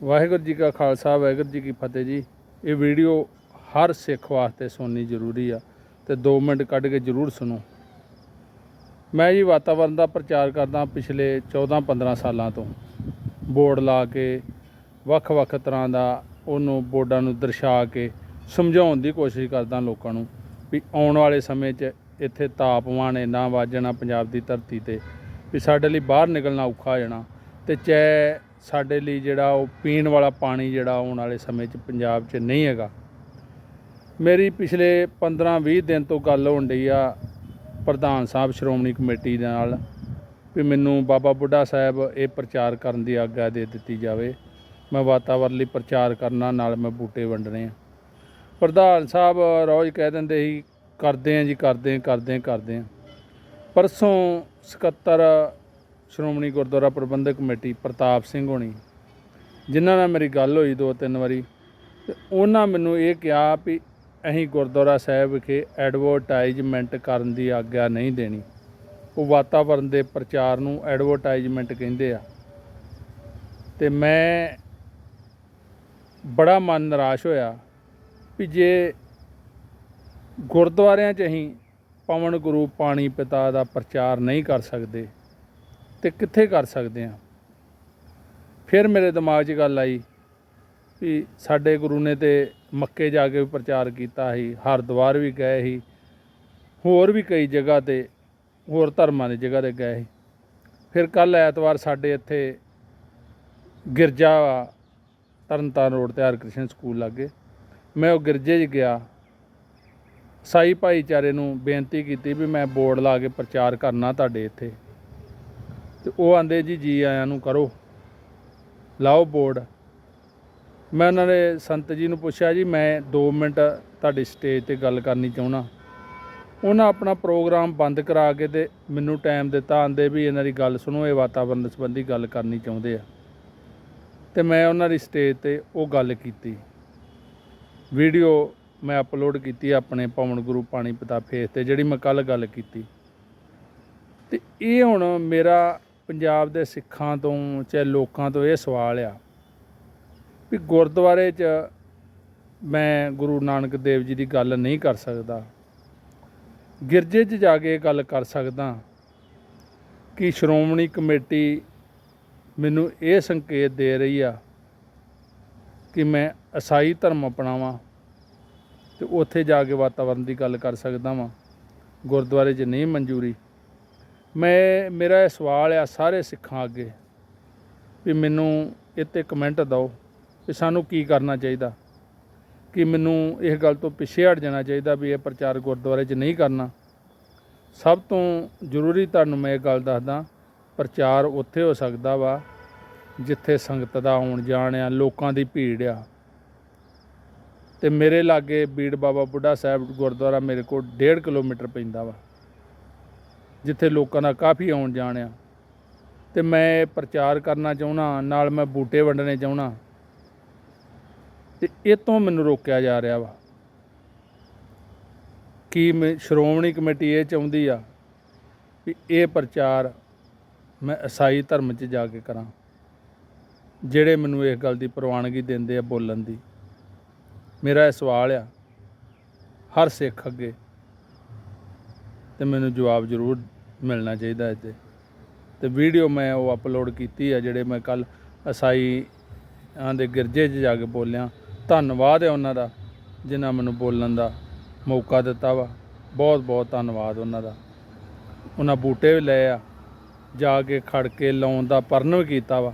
ਵਾਹਿਗੁਰੂ ਜੀ ਕਾ ਖਾਲਸਾ, ਵਾਹਿਗੁਰੂ ਜੀ ਕੀ ਫਤਿਹ ਜੀ। ਇਹ ਵੀਡੀਓ ਹਰ ਸਿੱਖ ਵਾਸਤੇ ਸੁਣਨੀ ਜ਼ਰੂਰੀ ਆ ਤੇ 2 ਮਿੰਟ ਕੱਢ ਕੇ ਜ਼ਰੂਰ ਸੁਣੋ। ਮੈਂ ਜੀ ਵਾਤਾਵਰਣ ਦਾ ਪ੍ਰਚਾਰ ਕਰਦਾ ਪਿਛਲੇ 14-15 ਸਾਲਾਂ ਤੋਂ। ਬੋਰਡ ਲਾ ਕੇ, ਵੱਖ-ਵੱਖ ਤਰ੍ਹਾਂ ਦਾ ਉਹਨੂੰ ਬੋਰਡਾਂ ਨੂੰ ਦਰਸਾ ਕੇ, ਸਮਝਾਉਣ ਦੀ ਕੋਸ਼ਿਸ਼ ਕਰਦਾ ਲੋਕਾਂ ਨੂੰ ਵੀ ਆਉਣ ਵਾਲੇ ਸਮੇਂ 'ਚ ਇੱਥੇ ਤਾਪਮਾਨ ਇੰਨਾ ਵੱਧ ਪੰਜਾਬ ਦੀ ਧਰਤੀ ਤੇ ਵੀ ਸਾਡੇ ਲਈ ਬਾਹਰ ਨਿਕਲਣਾ ਔਖਾ ਹੋ ਜਾਣਾ ਤੇ ਚਾਹੇ ਸਾਡੇ ਲਈ ਜਿਹੜਾ ਉਹ ਪੀਣ ਵਾਲਾ ਪਾਣੀ ਜਿਹੜਾ ਆਉਣ ਵਾਲੇ ਸਮੇਂ 'ਚ ਪੰਜਾਬ 'ਚ ਨਹੀਂ ਹੈਗਾ। ਮੇਰੀ ਪਿਛਲੇ 15-20 ਦਿਨ ਤੋਂ ਗੱਲ ਹੋਣ ਡਈ ਆ ਪ੍ਰਧਾਨ ਸਾਹਿਬ, ਸ਼੍ਰੋਮਣੀ ਕਮੇਟੀ ਦੇ ਨਾਲ ਵੀ ਮੈਨੂੰ ਬਾਬਾ ਬੁੱਢਾ ਸਾਹਿਬ ਇਹ ਪ੍ਰਚਾਰ ਕਰਨ ਦੀ ਆਗਿਆ ਦੇ ਦਿੱਤੀ ਜਾਵੇ। ਮੈਂ ਵਾਤਾਵਰਨ ਲਈ ਪ੍ਰਚਾਰ ਕਰਨਾ, ਨਾਲ ਮੈਂ ਬੂਟੇ ਵੰਡਣੇ ਆ। ਪ੍ਰਧਾਨ ਸਾਹਿਬ ਰੋਜ਼ ਕਹਿ ਦਿੰਦੇ ਸੀ, ਕਰਦੇ ਆ ਜੀ, ਕਰਦੇ ਆ ਕਰਦੇ ਆ ਕਰਦੇ ਆ। ਪਰਸੋਂ ਸਕੱਤਰ ਸ਼੍ਰੋਮਣੀ ਗੁਰਦੁਆਰਾ ਪ੍ਰਬੰਧਕ ਕਮੇਟੀ ਪ੍ਰਤਾਪ ਸਿੰਘ ਹੋਣੀ, ਜਿਨ੍ਹਾਂ ਨਾਲ ਮੇਰੀ ਗੱਲ ਹੋਈ ਦੋ ਤਿੰਨ ਵਾਰੀ, ਤੇ ਉਹਨਾਂ ਮੈਨੂੰ ਇਹ ਕਿਹਾ ਵੀ ਅਸੀਂ ਗੁਰਦੁਆਰਾ ਸਾਹਿਬ ਵਿਖੇ ਐਡਵਰਟਾਈਜ਼ਮੈਂਟ ਕਰਨ ਦੀ ਆਗਿਆ ਨਹੀਂ ਦੇਣੀ। ਉਹ ਵਾਤਾਵਰਣ ਦੇ ਪ੍ਰਚਾਰ ਨੂੰ ਐਡਵਰਟਾਈਜ਼ਮੈਂਟ ਕਹਿੰਦੇ ਆ। ਤੇ ਮੈਂ ਬੜਾ ਮਨ ਨਿਰਾਸ਼ ਹੋਇਆ ਵੀ ਜੇ ਗੁਰਦੁਆਰਿਆਂ 'ਚ ਅਸੀਂ ਪਵਨ ਗੁਰੂ ਪਾਣੀ ਪਿਤਾ ਦਾ ਪ੍ਰਚਾਰ ਨਹੀਂ ਕਰ ਸਕਦੇ ਤੇ ਕਿੱਥੇ ਕਰ ਸਕਦੇ ਆ ਫਿਰ ਮੇਰੇ ਦਿਮਾਗ 'ਚ ਗੱਲ ਆਈ ਵੀ ਸਾਡੇ ਗੁਰੂ ਨੇ ਤੇ ਮੱਕੇ ਜਾ ਕੇ ਵੀ ਪ੍ਰਚਾਰ ਕੀਤਾ ਸੀ, ਹਰਿਦੁਆਰ ਵੀ ਗਏ ਸੀ, ਹੋਰ ਵੀ ਕਈ ਜਗ੍ਹਾ ਤੇ, ਹੋਰ ਧਰਮਾਂ ਦੀ ਜਗ੍ਹਾ ਤੇ ਗਏ ਸੀ। ਫਿਰ ਕੱਲ ਐਤਵਾਰ ਸਾਡੇ ਇੱਥੇ ਗਿਰਜਾ ਵਾ ਤਰਨਤਾਰਨ ਰੋਡ ਤੇ ਹਰਕ੍ਰਿਸ਼ਨ ਸਕੂਲ ਲਾਗੇ, ਮੈਂ ਉਹ ਗਿਰਜੇ 'ਚ ਗਿਆ। ਸਾਈ ਭਾਈਚਾਰੇ ਨੂੰ ਬੇਨਤੀ ਕੀਤੀ ਵੀ ਮੈਂ ਬੋਰਡ ਲਾ ਕੇ ਪ੍ਰਚਾਰ ਕਰਨਾ ਤੁਹਾਡੇ ਇੱਥੇ। ਤੇ ਉਹ ਆਂਦੇ ਜੀ ਜੀ ਆਇਆਂ ਨੂੰ ਕਰੋ। ਲਾਓ ਬੋਰਡ। ਮੈਂ ਉਹਨਾਂ ਨੇ ਸੰਤ ਜੀ ਨੂੰ ਪੁੱਛਿਆ ਜੀ, ਮੈਂ 2 ਮਿੰਟ ਤੁਹਾਡੀ ਸਟੇਜ ਤੇ ਗੱਲ ਕਰਨੀ ਚਾਹੁੰਦਾ। ਉਹਨਾਂ ਆਪਣਾ ਪ੍ਰੋਗਰਾਮ ਬੰਦ ਕਰਾ ਕੇ ਤੇ ਮੈਨੂੰ ਟਾਈਮ ਦਿੱਤਾ। ਆਂਦੇ ਵੀ ਇਹਨਾਂ ਦੀ ਗੱਲ ਸੁਣੋ, ਇਹ ਵਾਤਾਵਰਣ ਸੰਬੰਧੀ ਗੱਲ ਕਰਨੀ ਚਾਹੁੰਦੇ ਆ। ਤੇ ਮੈਂ ਉਹਨਾਂ ਦੀ ਸਟੇਜ ਤੇ ਉਹ ਗੱਲ ਕੀਤੀ। ਵੀਡੀਓ ਮੈਂ ਅਪਲੋਡ ਕੀਤੀ ਆਪਣੇ ਪਵਨ ਗੁਰੂ ਪਾਣੀ ਪਿਤਾ ਫੇਸ ਤੇ, ਜਿਹੜੀ ਮੈਂ ਕੱਲ ਗੱਲ ਕੀਤੀ। ਤੇ ਇਹ ਹੁਣ ਮੇਰਾ ਪੰਜਾਬ ਦੇ ਸਿੱਖਾਂ ਤੋਂ ਚਾਹੇ ਲੋਕਾਂ ਤੋਂ ਇਹ ਸਵਾਲ ਆ ਵੀ ਗੁਰਦੁਆਰੇ 'ਚ ਮੈਂ ਗੁਰੂ ਨਾਨਕ ਦੇਵ ਜੀ ਦੀ ਗੱਲ ਨਹੀਂ ਕਰ ਸਕਦਾ। ਗਿਰਜੇ 'ਚ ਜਾ ਕੇ ਗੱਲ ਕਰ ਸਕਦਾ ਕਿ ਸ਼੍ਰੋਮਣੀ ਕਮੇਟੀ ਮੈਨੂੰ ਇਹ ਸੰਕੇਤ ਦੇ ਰਹੀ ਆ ਕਿ ਮੈਂ ਈਸਾਈ ਧਰਮ ਅਪਣਾਵਾਂ ਤੇ ਉੱਥੇ ਜਾ ਕੇ ਵਾਤਾਵਰਣ ਦੀ ਗੱਲ ਕਰ ਸਕਦਾ ਵਾਂ। ਗੁਰਦੁਆਰੇ 'ਚ ਨਹੀਂ ਮਨਜ਼ੂਰੀ। ਮੈਂ, ਮੇਰਾ ਇਹ ਸਵਾਲ ਆ ਸਾਰੇ ਸਿੱਖਾਂ ਅੱਗੇ ਵੀ ਮੈਨੂੰ ਇੱਥੇ ਕਮੈਂਟ ਦਿਓ ਕਿ ਸਾਨੂੰ ਕੀ ਕਰਨਾ ਚਾਹੀਦਾ, ਕਿ ਮੈਨੂੰ ਇਸ ਗੱਲ ਤੋਂ ਪਿੱਛੇ ਹਟ ਜਾਣਾ ਚਾਹੀਦਾ ਵੀ ਇਹ ਪ੍ਰਚਾਰ ਗੁਰਦੁਆਰੇ 'ਚ ਨਹੀਂ ਕਰਨਾ। ਸਭ ਤੋਂ ਜ਼ਰੂਰੀ ਤੁਹਾਨੂੰ ਮੈਂ ਇਹ ਗੱਲ ਦੱਸਦਾ, ਪ੍ਰਚਾਰ ਉੱਥੇ ਹੋ ਸਕਦਾ ਵਾ ਜਿੱਥੇ ਸੰਗਤ ਦਾ ਆਉਣ ਜਾਣ ਆ, ਲੋਕਾਂ ਦੀ ਭੀੜ ਆ। ਤੇ ਮੇਰੇ ਲਾਗੇ ਬੀੜ ਬਾਬਾ ਬੁੱਢਾ ਸਾਹਿਬ ਗੁਰਦੁਆਰਾ ਮੇਰੇ ਕੋਲ 1.5 ਕਿਲੋਮੀਟਰ ਪੈਂਦਾ ਵਾ। ਜਿੱਥੇ ਲੋਕਾਂ ਦਾ ਕਾਫੀ ਆਉਣ ਜਾਣ ਆ। ਤੇ ਮੈਂ ਪ੍ਰਚਾਰ ਕਰਨਾ ਚਾਹੁੰਦਾ ਨਾਲ ਮੈਂ ਬੂਟੇ ਵੰਡਣੇ ਚਾਹੁੰਦਾ ਤੇ ਇਹ ਤੋਂ ਮੈਨੂੰ ਰੋਕਿਆ ਜਾ ਰਿਹਾ ਵਾ ਕੀ ਮੈਂ ਸ਼੍ਰੋਮਣੀ ਕਮੇਟੀ ਇਹ ਚਾਹੁੰਦੀ ਆ ਵੀ ਇਹ ਪ੍ਰਚਾਰ ਮੈਂ ਈਸਾਈ ਧਰਮ 'ਚ ਜਾ ਕੇ ਕਰਾਂ, ਜਿਹੜੇ ਮੈਨੂੰ ਇਸ ਗੱਲ ਦੀ ਪ੍ਰਵਾਨਗੀ ਦਿੰਦੇ ਆ ਬੋਲਣ ਦੀ। ਮੇਰਾ ਇਹ ਸਵਾਲ ਆ, ਹਰ ਸਿੱਖ ਅੱਗੇ ਤੇ ਮੈਨੂੰ ਜਵਾਬ ਜ਼ਰੂਰ ਮਿਲਣਾ ਚਾਹੀਦਾ ਹੈ ਤੇ ਵੀਡੀਓ ਮੈਂ ਉਹ ਅਪਲੋਡ ਕੀਤੀ ਆ ਜਿਹੜੇ ਮੈਂ ਕੱਲ ਈਸਾਈ ਆਂ ਦੇ ਗਿਰਜੇ 'ਚ ਜਾ ਕੇ ਬੋਲਿਆ। ਧੰਨਵਾਦ ਹੈ ਉਹਨਾਂ ਦਾ ਜਿਨ੍ਹਾਂ ਮੈਨੂੰ ਬੋਲਣ ਦਾ ਮੌਕਾ ਦਿੱਤਾ ਵਾ। ਬਹੁਤ ਬਹੁਤ ਧੰਨਵਾਦ ਉਹਨਾਂ ਦਾ। ਉਹਨਾਂ ਬੂਟੇ ਵੀ ਲਏ ਆ, ਜਾ ਕੇ ਖੜ ਕੇ ਲਾਉਣ ਦਾ ਪਰਨ ਵੀ ਕੀਤਾ ਵਾ।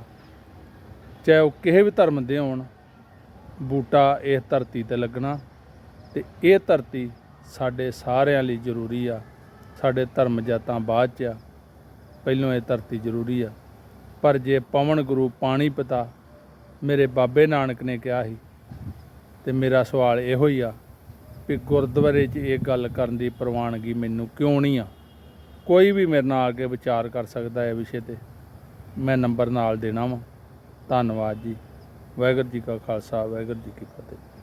ਚਾਹੇ ਉਹ ਕਿਸੇ ਵੀ ਧਰਮ ਦੇ ਹੋਣ, ਬੂਟਾ ਇਸ ਧਰਤੀ ਤੇ ਲੱਗਣਾ ਤੇ ਇਹ ਧਰਤੀ ਸਾਡੇ ਸਾਰਿਆਂ ਲਈ ਜ਼ਰੂਰੀ ਆ। ਸਾਡੇ ਧਰਮ ਜਾਤਾਂ ਬਾਅਦ ਚ ਆ। ਪਹਿਲੋਂ ਇਹ ਧਰਤੀ ਜ਼ਰੂਰੀ ਆ। ਪਰ ਜੇ ਪਵਨ ਗੁਰੂ ਪਾਣੀ ਪਿਤਾ, ਮੇਰੇ ਬਾਬੇ ਨਾਨਕ ਨੇ ਕਿਹਾ ਸੀ, ਤੇ ਮੇਰਾ ਸਵਾਲ ਇਹੋ ਹੀ ਆ ਵੀ ਗੁਰਦੁਆਰੇ 'ਚ ਇਹ ਗੱਲ ਕਰਨ ਦੀ ਪ੍ਰਵਾਨਗੀ ਮੈਨੂੰ ਕਿਉਂ ਨਹੀਂ ਆ? ਕੋਈ ਵੀ ਮੇਰੇ ਨਾਲ ਆ ਕੇ ਵਿਚਾਰ ਕਰ ਸਕਦਾ ਹੈ ਵਿਸ਼ੇ ਤੇ। ਮੈਂ ਨੰਬਰ ਨਾਲ ਦੇਣਾ ਵਾ। ਧੰਨਵਾਦ ਜੀ। ਵਾਹਿਗੁਰੂ ਜੀ ਕਾ ਖਾਲਸਾ, ਵਾਹਿਗੁਰੂ ਜੀ ਕੀ ਫਤਿਹ।